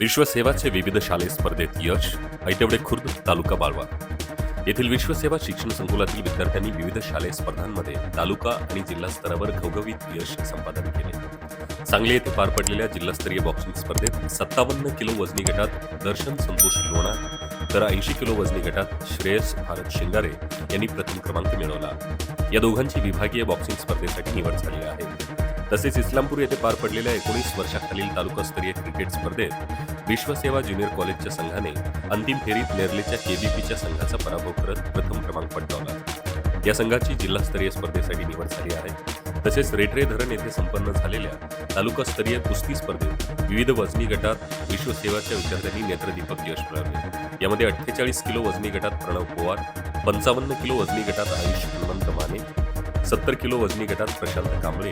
विश्वसेवाचे विविध शालेय स्पर्धेत यश ऐटवडे खुर्द तालुका बाळवा येथील विश्वसेवा शिक्षण संकुलातील विद्यार्थ्यांनी विविध शालेय स्पर्धांमध्ये तालुका आणि जिल्हा स्तरावर घवघवीत यश संपादन केले. सांगली येथे पार पडलेल्या जिल्हास्तरीय बॉक्सिंग स्पर्धेत सत्तावन्न किलो वजनी गटात दर्शन संतोष लोणार तर ऐंशी किलो वजनी गटात श्रेयस भारत शिंगारे यांनी प्रथम क्रमांक मिळवला. या दोघांची विभागीय बॉक्सिंग स्पर्धेसाठी निवड झाली आहे. तसेच इस्लामपूर येथे पार पडलेल्या एकोणीस वर्षाखालील तालुकास्तरीय क्रिकेट स्पर्धेत विश्वसेवा ज्युनियर कॉलेजच्या संघाने अंतिम फेरीत नेरलेच्या केबीपीच्या संघाचा पराभव करत प्रथम क्रमांक पटकावला. या संघाची जिल्हास्तरीय स्पर्धेसाठी निवड झाली आहे. तसेच रेटरे धरण येथे संपन्न झालेल्या तालुकास्तरीय कुस्ती स्पर्धेत विविध वजनी गटात विश्वसेवाच्या विद्यार्थ्यांनी नेत्रदीपक यश मिळवले. यामध्ये अठ्ठेचाळीस किलो वजनी गटात प्रणव पोवार पंचावन्न किलो वजनी गटात आयुष हनुमंत माने सत्तर किलो वजनी गटात प्रशांत कांबळे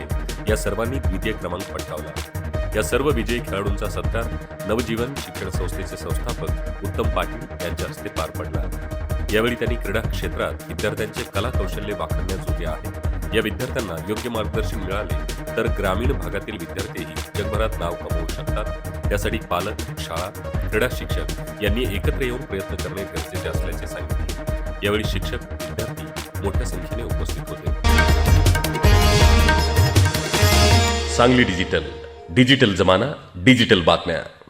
या सर्वांनी द्वितीय क्रमांक पटकावला. या सर्व विजयी खेळाडूंचा सत्कार नवजीवन शिक्षण संस्थेचे संस्थापक उत्तम पाटील यांच्या हस्ते पार पडला. यावेळी त्यांनी क्रीडा क्षेत्रात विद्यार्थ्यांचे कला कौशल्य वाखरण्याजोगे आहे. या विद्यार्थ्यांना योग्य मार्गदर्शन मिळाले तर ग्रामीण भागातील विद्यार्थीही जगभरात नाव कमवू शकतात. त्यासाठी पालक शाळा क्रीडा शिक्षक यांनी एकत्र येऊन प्रयत्न करणे गरजेचे असल्याचे सांगितले. यावेळी शिक्षक विद्यार्थी मोठ्या संख्येने उपस्थित होते. सांगली डिजिटल. डिजिटल जमाना डिजिटल बातम्या.